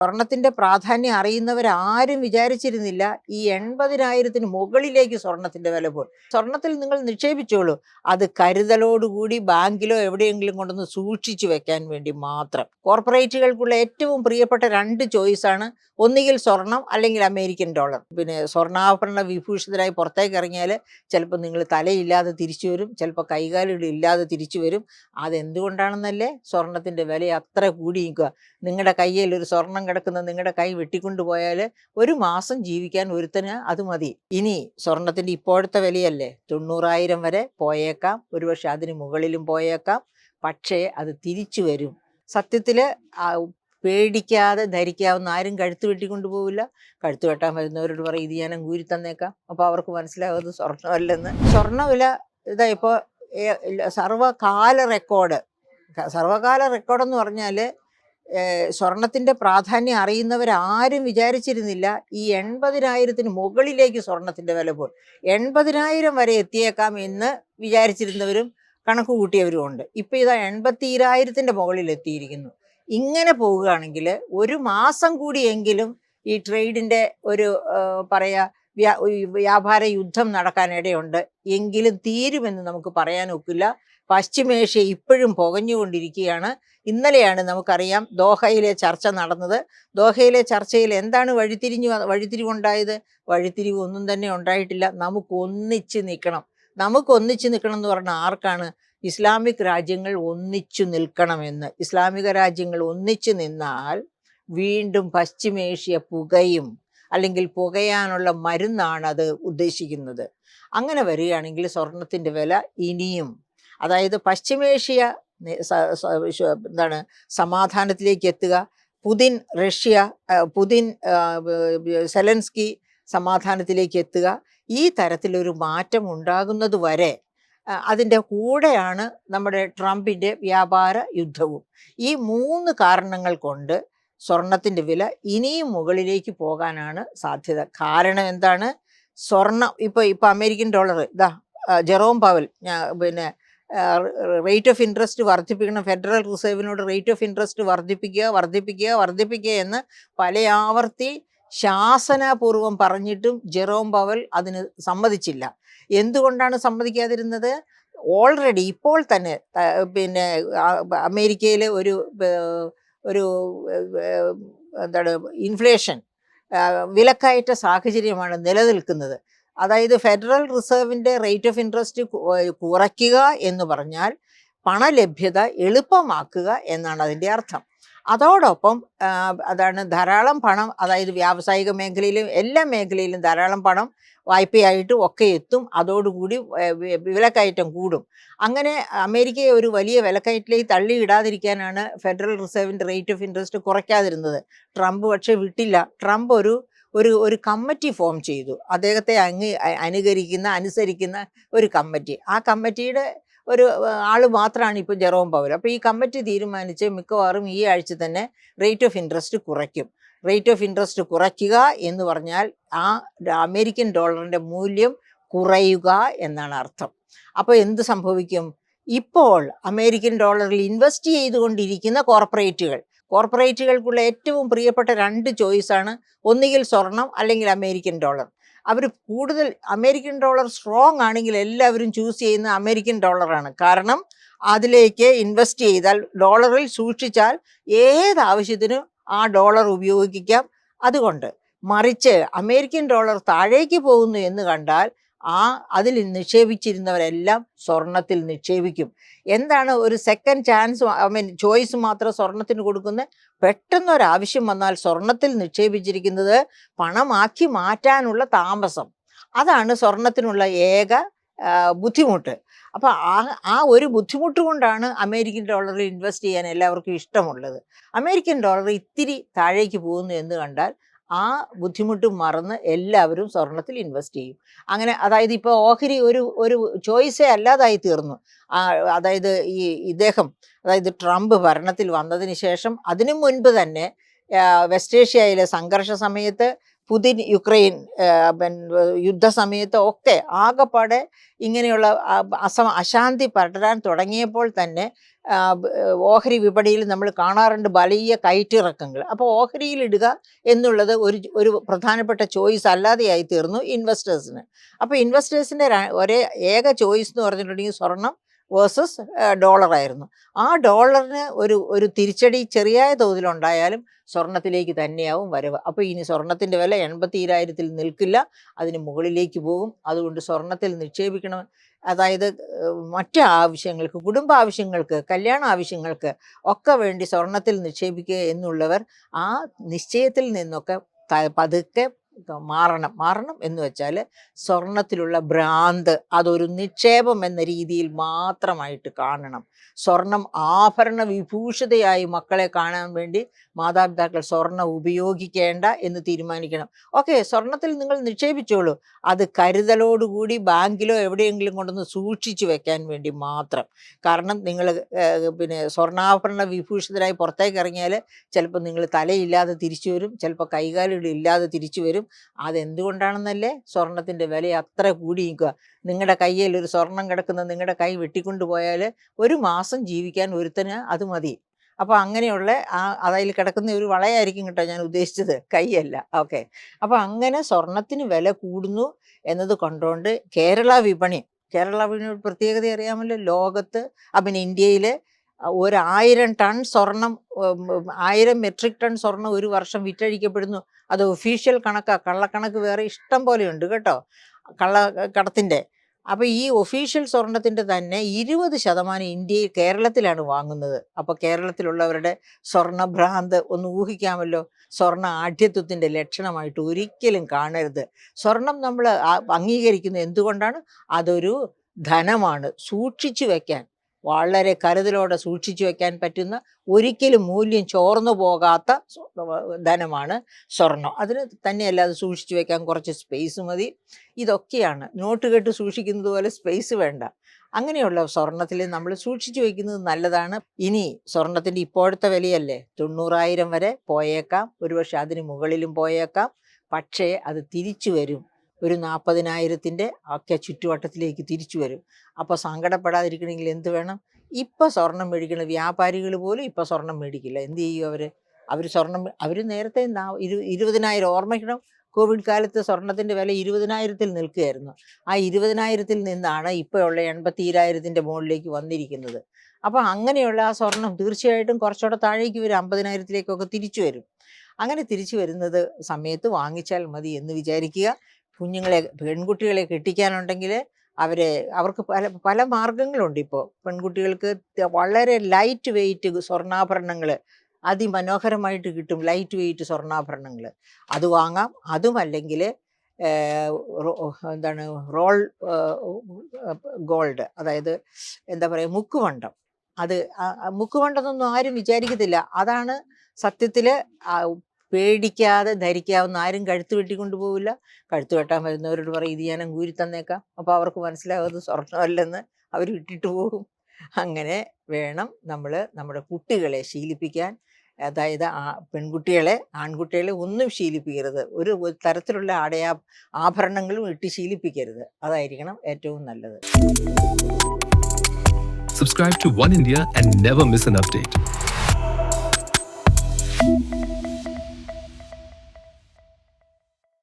സ്വർണത്തിന്റെ പ്രാധാന്യം അറിയുന്നവരാരും വിചാരിച്ചിരുന്നില്ല ഈ എൺപതിനായിരത്തിന് മുകളിലേക്ക് സ്വർണത്തിന്റെ വില പോയി. സ്വർണത്തിൽ നിങ്ങൾ നിക്ഷേപിച്ചോളൂ. അത് കരുതലോടുകൂടി ബാങ്കിലോ എവിടെയെങ്കിലും കൊണ്ടൊന്ന് സൂക്ഷിച്ചു വെക്കാൻ വേണ്ടി മാത്രം. കോർപ്പറേറ്റുകൾക്കുള്ള ഏറ്റവും പ്രിയപ്പെട്ട രണ്ട് ചോയ്സാണ് ഒന്നുകിൽ സ്വർണം അല്ലെങ്കിൽ അമേരിക്കൻ ഡോളർ. പിന്നെ സ്വർണാഭരണ വിഭൂഷിതരായി പുറത്തേക്ക് ഇറങ്ങിയാൽ ചിലപ്പോൾ നിങ്ങൾ തലയില്ലാതെ തിരിച്ചു വരും ചിലപ്പോൾ കൈകാലുകൾ ഇല്ലാതെ തിരിച്ചു വരും. അതെന്തുകൊണ്ടാണെന്നല്ലേ? സ്വർണത്തിന്റെ വില അത്ര കൂടി നിൽക്കുക. നിങ്ങളുടെ കയ്യിൽ ഒരു സ്വർണം കിടക്കുന്ന നിങ്ങളുടെ കൈ വെട്ടിക്കൊണ്ടുപോയാൽ ഒരു മാസം ജീവിക്കാൻ ഒരുത്തന് അത് മതി. ഇനി സ്വർണത്തിന്റെ ഇപ്പോഴത്തെ വിലയല്ലേ? തൊണ്ണൂറായിരം വരെ പോയേക്കാം. ഒരുപക്ഷെ അതിന് മുകളിലും പോയേക്കാം. പക്ഷേ അത് തിരിച്ചു വരും. സത്യത്തിൽ പേടിക്കാതെ ധരിക്കാവുന്ന ആരും കഴുത്ത് വെട്ടിക്കൊണ്ടു പോവില്ല. കഴുത്ത് വെട്ടാൻ വരുന്നവരോട് പറയും ഇത് ഞാൻ കൂരി തന്നേക്കാം. അപ്പോൾ അവർക്ക് മനസ്സിലാകുന്നത് സ്വർണമല്ലെന്ന് സ്വർണവില ഇതാ ഇപ്പോൾ സർവകാല റെക്കോർഡ്. സർവകാല റെക്കോർഡെന്ന് പറഞ്ഞാൽ സ്വർണത്തിന്റെ പ്രാധാന്യം അറിയുന്നവരാരും വിചാരിച്ചിരുന്നില്ല. ഈ എൺപതിനായിരത്തിന് മുകളിലേക്ക് സ്വർണത്തിന്റെ വില പോയി. എൺപതിനായിരം വരെ എത്തിയേക്കാം എന്ന് വിചാരിച്ചിരുന്നവരും കണക്ക് കൂട്ടിയവരും ഉണ്ട്. ഇപ്പം ഇതാ എൺപത്തിരായിരത്തിന്റെ മുകളിൽ എത്തിയിരിക്കുന്നു. ഇങ്ങനെ പോവുകയാണെങ്കിൽ ഒരു മാസം കൂടിയെങ്കിലും ഈ ട്രേഡിന്റെ ഒരു പറയുക വ്യാപാര യുദ്ധം നടക്കാനിടയുണ്ട്. എങ്കിലും തീരുമെന്ന് നമുക്ക് പറയാൻ ഒക്കില്ല പശ്ചിമേഷ്യ ഇപ്പോഴും പുകഞ്ഞുകൊണ്ടിരിക്കുകയാണ്. ഇന്നലെയാണ് നമുക്കറിയാം ദോഹയിലെ ചർച്ച നടന്നത്. ദോഹയിലെ ചർച്ചയിൽ എന്താണ് വഴിത്തിരിഞ്ഞ് വഴിത്തിരിവുണ്ടായത്? വഴിത്തിരിവ് ഒന്നും തന്നെ ഉണ്ടായിട്ടില്ല. നമുക്ക് ഒന്നിച്ച് നിൽക്കണം. നമുക്ക് ഒന്നിച്ച് നിൽക്കണം എന്ന് പറഞ്ഞാൽ ആർക്കാണ്? ഇസ്ലാമിക് രാജ്യങ്ങൾ ഒന്നിച്ചു നിൽക്കണമെന്ന്. ഇസ്ലാമിക രാജ്യങ്ങൾ ഒന്നിച്ചു നിന്നാൽ വീണ്ടും പശ്ചിമേഷ്യ പുകയും അല്ലെങ്കിൽ പുകയാനുള്ള മരുന്നാണ് അത് ഉദ്ദേശിക്കുന്നത്. അങ്ങനെ വരികയാണെങ്കിൽ സ്വർണത്തിന്റെ വില ഇനിയും അതായത് പശ്ചിമേഷ്യ എന്താണ് സമാധാനത്തിലേക്ക് എത്തുക. പുതിൻ റഷ്യ പുതിൻ സെലൻസ്കി സമാധാനത്തിലേക്ക് എത്തുക. ഈ തരത്തിലൊരു മാറ്റം ഉണ്ടാകുന്നത് വരെ അതിന്റെ കൂടെയാണ് നമ്മുടെ ട്രംപിന്റെ വ്യാപാര യുദ്ധവും. ഈ മൂന്ന് കാരണങ്ങൾ കൊണ്ട് സ്വർണത്തിന്റെ വില ഇനിയും മുകളിലേക്ക് പോകാനാണ് സാധ്യത. കാരണം എന്താണ്? സ്വർണം ഇപ്പോൾ ഇപ്പോൾ അമേരിക്കൻ ഡോളർ ഇതാ ജെറോം പവൽ പിന്നെ റേറ്റ് ഓഫ് ഇൻട്രസ്റ്റ് വർദ്ധിപ്പിക്കണം ഫെഡറൽ റിസർവിനോട് റേറ്റ് ഓഫ് ഇൻട്രസ്റ്റ് വർദ്ധിപ്പിക്കുക വർദ്ധിപ്പിക്കുക വർദ്ധിപ്പിക്കുക എന്ന് പല ആവർത്തി ശാസനാപൂർവം പറഞ്ഞിട്ടും ജെറോം പവൽ അതിന് സമ്മതിച്ചില്ല. എന്തുകൊണ്ടാണ് സമ്മതിക്കാതിരുന്നത്? ഓൾറെഡി ഇപ്പോൾ തന്നെ പിന്നെ അമേരിക്കയിലെ ഒരു ഒരു എന്താണ് ഇൻഫ്ലേഷൻ വിലക്കയറ്റ സാഹചര്യമാണ് നിലനിൽക്കുന്നത്. അതായത് ഫെഡറൽ റിസർവിന്റെ റേറ്റ് ഓഫ് ഇൻട്രസ്റ്റ് കുറയ്ക്കുക എന്ന് പറഞ്ഞാൽ പണലഭ്യത എളുപ്പമാക്കുക എന്നാണ് അതിന്റെ അർത്ഥം. അതോടൊപ്പം അതാണ് ധാരാളം പണം അതായത് വ്യാവസായിക മേഖലയിലും എല്ലാ മേഖലയിലും ധാരാളം പണം വായ്പയായിട്ടും ഒക്കെ എത്തും. അതോടുകൂടി വിലക്കയറ്റം കൂടും. അങ്ങനെ അമേരിക്കയെ ഒരു വലിയ വിലക്കയറ്റിലേക്ക് തള്ളിയിടാതിരിക്കാനാണ് ഫെഡറൽ റിസർവിന്റെ റേറ്റ് ഓഫ് ഇൻട്രസ്റ്റ് കുറയ്ക്കാതിരുന്നത്. ട്രംപ് പക്ഷേ വിട്ടില്ല. ട്രംപ് ഒരു ഒരു ഒരു കമ്മിറ്റി ഫോം ചെയ്തു. അദ്ദേഹത്തെ അങ്ങ് അനുകരിക്കുന്ന അനുസരിക്കുന്ന ഒരു കമ്മിറ്റി. ആ കമ്മിറ്റിയുടെ ഒരു ആൾ മാത്രമാണ് ഇപ്പോൾ ജെറോം പവൽ അപ്പോൾ ഈ കമ്മിറ്റി തീരുമാനിച്ച് മിക്കവാറും ഈ ആഴ്ച തന്നെ റേറ്റ് ഓഫ് ഇൻട്രസ്റ്റ് കുറയ്ക്കും. റേറ്റ് ഓഫ് ഇൻട്രസ്റ്റ് കുറയ്ക്കുക എന്ന് പറഞ്ഞാൽ ആ അമേരിക്കൻ ഡോളറിന്റെ മൂല്യം കുറയുക എന്നാണ് അർത്ഥം. അപ്പോൾ എന്ത് സംഭവിക്കും? ഇപ്പോൾ അമേരിക്കൻ ഡോളറിൽ ഇൻവെസ്റ്റ് ചെയ്തുകൊണ്ടിരിക്കുന്ന കോർപ്പറേറ്റുകൾ കോർപ്പറേറ്റുകൾക്കുള്ള ഏറ്റവും പ്രിയപ്പെട്ട രണ്ട് ചോയ്സാണ് ഒന്നുകിൽ സ്വർണം അല്ലെങ്കിൽ അമേരിക്കൻ ഡോളർ. അവർ കൂടുതൽ അമേരിക്കൻ ഡോളർ സ്ട്രോങ് ആണെങ്കിൽ എല്ലാവരും ചൂസ് ചെയ്യുന്ന അമേരിക്കൻ ഡോളറാണ് കാരണം അതിലേക്ക് ഇൻവെസ്റ്റ് ചെയ്താൽ ഡോളറിൽ സൂക്ഷിച്ചാൽ ഏത് ആവശ്യത്തിനും ആ ഡോളർ ഉപയോഗിക്കാം. അതുകൊണ്ട് മറിച്ച് അമേരിക്കൻ ഡോളർ താഴേക്ക് പോകുന്നു എന്ന് കണ്ടാൽ ആ അതിൽ നിക്ഷേപിച്ചിരുന്നവരെല്ലാം സ്വർണത്തിൽ നിക്ഷേപിക്കും. എന്താണ് ഒരു second chance I mean choice മാത്രം സ്വർണത്തിന് കൊടുക്കുന്നത് പെട്ടെന്ന് ഒരാവശ്യം ആവശ്യം വന്നാൽ സ്വർണത്തിൽ നിക്ഷേപിച്ചിരിക്കുന്നത് പണമാക്കി മാറ്റാനുള്ള താമസം. അതാണ് സ്വർണത്തിനുള്ള ഏക ബുദ്ധിമുട്ട്. അപ്പോൾ ആ ആ ഒരു ബുദ്ധിമുട്ട് കൊണ്ടാണ് അമേരിക്കൻ ഡോളറിൽ ഇൻവെസ്റ്റ് ചെയ്യാൻ എല്ലാവർക്കും ഇഷ്ടമുള്ളത്. അമേരിക്കൻ ഡോളർ ഇത്തിരി താഴേക്ക് പോകുന്നു എന്ന് കണ്ടാൽ ആ ബുദ്ധിമുട്ട് മറന്ന് എല്ലാവരും സ്വർണത്തിൽ ഇൻവെസ്റ്റ് ചെയ്യും. അങ്ങനെ അതായത് ഇപ്പോൾ ഓഹരി ഒരു ഒരു ചോയ്സേ അല്ലാതായി തീർന്നു. അതായത് ഈ ഇദ്ദേഹം അതായത് ട്രംപ് ഭരണത്തിൽ വന്നതിന് ശേഷം അതിനു മുൻപ് തന്നെ വെസ്റ്റേഷ്യയിലെ സംഘർഷ സമയത്ത് പുതിൻ യുക്രൈൻ പിന്നെ യുദ്ധസമയത്ത് ഒക്കെ ആകെപ്പാടെ ഇങ്ങനെയുള്ള ആ, അസമ അശാന്തി പടരാൻ തുടങ്ങിയപ്പോൾ തന്നെ ഓഹരി വിപണിയിൽ നമ്മൾ കാണാറുണ്ട് വലിയ കയറ്റിറക്കങ്ങൾ. അപ്പോൾ ഓഹരിയിൽ ഇടുക എന്നുള്ളത് ഒരു ഒരു പ്രധാനപ്പെട്ട ചോയ്സ് അല്ലാതെയായി തീർന്നു ഇൻവെസ്റ്റേഴ്സിന്. അപ്പോൾ ഇൻവെസ്റ്റേഴ്സിന്റെ ഒരേ ഏക ചോയ്സ് എന്ന് പറഞ്ഞിട്ടുണ്ടെങ്കിൽ സ്വർണം വേഴ്സസ് ഡോളറായിരുന്നു. ആ ഡോളറിന് ഒരു ഒരു തിരിച്ചടി ചെറിയ തോതിലുണ്ടായാലും സ്വർണത്തിലേക്ക് തന്നെയാവും വരവ്. അപ്പോൾ ഇനി സ്വർണത്തിന്റെ വില എൺപത്തിരായിരത്തിൽ നിൽക്കില്ല. അതിന് മുകളിലേക്ക് പോകും. അതുകൊണ്ട് സ്വർണത്തിൽ നിക്ഷേപിക്കണം. അതായത് മറ്റ് ആവശ്യങ്ങൾക്ക് കുടുംബ ആവശ്യങ്ങൾക്ക് കല്യാണ ആവശ്യങ്ങൾക്ക് ഒക്കെ വേണ്ടി സ്വർണത്തിൽ നിക്ഷേപിക്കുക എന്നുള്ളവർ ആ നിശ്ചയത്തിൽ നിന്നൊക്കെ പതുക്കെ മാറണം. മാറണം എന്ന് വെച്ചാൽ സ്വർണത്തിലുള്ള ഭ്രാന്ത് അതൊരു നിക്ഷേപം എന്ന രീതിയിൽ മാത്രമായിട്ട് കാണണം. സ്വർണം ആഭരണ വിഭൂഷിതയായി മക്കളെ കാണാൻ വേണ്ടി മാതാപിതാക്കൾ സ്വർണം ഉപയോഗിക്കേണ്ട എന്ന് തീരുമാനിക്കണം. ഓക്കെ സ്വർണത്തിൽ നിങ്ങൾ നിക്ഷേപിച്ചോളൂ. അത് കരുതലോടുകൂടി ബാങ്കിലോ എവിടെയെങ്കിലും കൊണ്ടൊന്ന് സൂക്ഷിച്ചു വെക്കാൻ വേണ്ടി മാത്രം. കാരണം നിങ്ങൾ പിന്നെ സ്വർണാഭരണ വിഭൂഷിതരായി പുറത്തേക്ക് ഇറങ്ങിയാൽ ചിലപ്പോൾ നിങ്ങൾ തലയില്ലാതെ തിരിച്ചു വരും ചിലപ്പോൾ കൈകാലുകൾ ഇല്ലാതെ തിരിച്ചു വരും. അതെന്തുകൊണ്ടാണെന്നല്ലേ? സ്വർണത്തിന്റെ വില അത്ര കൂടി നിൽക്കുക നിങ്ങളുടെ കയ്യിൽ ഒരു സ്വർണം കിടക്കുന്ന നിങ്ങളുടെ കൈ വെട്ടിക്കൊണ്ടു പോയാൽ ഒരു മാസം ജീവിക്കാൻ ഒരുത്തന് അത് മതി. അപ്പോൾ അങ്ങനെയുള്ള ആ അതിൽ കിടക്കുന്ന ഒരു വളയായിരിക്കും കേട്ടോ ഞാൻ ഉദ്ദേശിച്ചത്. കൈയല്ല ഓക്കെ. അപ്പോൾ അങ്ങനെ സ്വർണത്തിന് വില കൂടുന്നു എന്നത് കൊണ്ടുകൊണ്ട് കേരള വിപണി കേരള വിപണിയുടെ പ്രത്യേകത അറിയാമല്ലോ. ലോകത്ത് അപ്പം ഇന്ത്യയിൽ ഒരായിരം ടൺ സ്വർണം ആയിരം മെട്രിക് ടൺ സ്വർണം ഒരു വർഷം വിറ്റഴിക്കപ്പെടുന്നു. അത് ഒഫീഷ്യൽ കണക്കാ. കള്ളക്കണക്ക് വേറെ ഇഷ്ടം പോലെയുണ്ട് കേട്ടോ. കള്ള കടത്തിന്റെ അപ്പോൾ ഈ ഒഫീഷ്യൽ സ്വർണത്തിന്റെ തന്നെ ഇരുപത് ശതമാനം ഇന്ത്യയിൽ കേരളത്തിലാണ് വാങ്ങുന്നത്. അപ്പോൾ കേരളത്തിലുള്ളവരുടെ സ്വർണഭ്രാന്ത് ഒന്ന് ഊഹിക്കാമല്ലോ. സ്വർണ ആഢ്യത്വത്തിന്റെ ലക്ഷണമായിട്ട് ഒരിക്കലും കാണരുത്. സ്വർണം നമ്മൾ അംഗീകരിക്കുന്നത് എന്തുകൊണ്ടാണ്? അതൊരു ധനമാണ്. സൂക്ഷിച്ചു വെക്കാൻ. വളരെ കരുതലോടെ സൂക്ഷിച്ചു വെക്കാൻ പറ്റുന്ന ഒരിക്കലും മൂല്യം ചോർന്നു പോകാത്ത ധനമാണ് സ്വർണം അതിന് തന്നെയല്ല അത് സൂക്ഷിച്ചു വെക്കാൻ കുറച്ച് സ്പേസ് മതി. ഇതൊക്കെയാണ്. നോട്ട് കെട്ട് സൂക്ഷിക്കുന്നത് പോലെ സ്പേസ് വേണ്ട. അങ്ങനെയുള്ള സ്വർണത്തിൽ നമ്മൾ സൂക്ഷിച്ചു വയ്ക്കുന്നത് നല്ലതാണ്. ഇനി സ്വർണത്തിന്റെ ഇപ്പോഴത്തെ വിലയല്ലേ? തൊണ്ണൂറായിരം വരെ പോയേക്കാം. ഒരുപക്ഷെ അതിന് മുകളിലും പോയേക്കാം. പക്ഷേ അത് തിരിച്ചു വരും. ഒരു നാൽപ്പതിനായിരത്തിന്റെ ഒക്കെ ചുറ്റുവട്ടത്തിലേക്ക് തിരിച്ചു വരും. അപ്പോൾ സങ്കടപ്പെടാതിരിക്കണമെങ്കിൽ എന്ത് വേണം? ഇപ്പം സ്വർണം മേടിക്കുന്ന വ്യാപാരികൾ പോലും ഇപ്പം സ്വർണം മേടിക്കില്ല. എന്ത് ചെയ്യും അവർ അവർ സ്വർണം അവർ നേരത്തെ ഇരു ഇരുപതിനായിരം ഓർമ്മിക്കണം കോവിഡ് കാലത്ത് സ്വർണത്തിന്റെ വില ഇരുപതിനായിരത്തിൽ നിൽക്കുകയായിരുന്നു. ആ ഇരുപതിനായിരത്തിൽ നിന്നാണ് ഇപ്പോൾ ഉള്ള എൺപത്തിരായിരത്തിന്റെ മുകളിലേക്ക് വന്നിരിക്കുന്നത്. അപ്പോൾ അങ്ങനെയുള്ള ആ സ്വർണം തീർച്ചയായിട്ടും കുറച്ചുകൂടെ താഴേക്ക് വരും. അമ്പതിനായിരത്തിലേക്കൊക്കെ തിരിച്ചു വരും. അങ്ങനെ തിരിച്ചു വരുന്നത് സമയത്ത് വാങ്ങിച്ചാൽ മതി എന്ന് വിചാരിക്കുക. കുഞ്ഞുങ്ങളെ പെൺകുട്ടികളെ കെട്ടിക്കാനുണ്ടെങ്കിൽ അവരെ അവർക്ക് പല പല മാർഗങ്ങളുണ്ട് ഇപ്പോൾ പെൺകുട്ടികൾക്ക് വളരെ ലൈറ്റ് വെയിറ്റ് സ്വർണാഭരണങ്ങൾ അതിമനോഹരമായിട്ട് കിട്ടും ലൈറ്റ് വെയിറ്റ് സ്വർണാഭരണങ്ങൾ അത് വാങ്ങാം അതുമല്ലെങ്കിൽ എന്താണ് റോൾ ഗോൾഡ് അതായത് എന്താ പറയുക മുക്കുവണ്ടം. അത് മുക്കുവണ്ടെന്നൊന്നും ആരും വിചാരിക്കത്തില്ല. അതാണ് സത്യത്തിൽ പേടിക്കാതെ ധരിക്കാവുന്ന ആരും കഴുത്ത് വെട്ടിക്കൊണ്ട് പോവില്ല. കഴുത്ത് വെട്ടാൻ വരുന്നവരോട് പറയും ഇത് ഞാൻ കൂരി തന്നേക്കാം. അപ്പോൾ അവർക്ക് മനസ്സിലാവുന്നത് സ്വർണമല്ലെന്ന് അവർ ഇട്ടിട്ട് പോകും. അങ്ങനെ വേണം നമ്മൾ നമ്മുടെ കുട്ടികളെ ശീലിപ്പിക്കാൻ. അതായത് പെൺകുട്ടികളെ ആൺകുട്ടികളെ ഒന്നും ശീലിപ്പിക്കരുത്. ഒരു തരത്തിലുള്ള ആടയാ ആഭരണങ്ങളും ഇട്ട് ശീലിപ്പിക്കരുത്. അതായിരിക്കണം ഏറ്റവും നല്ലത്. Subscribe to One India and never miss an update.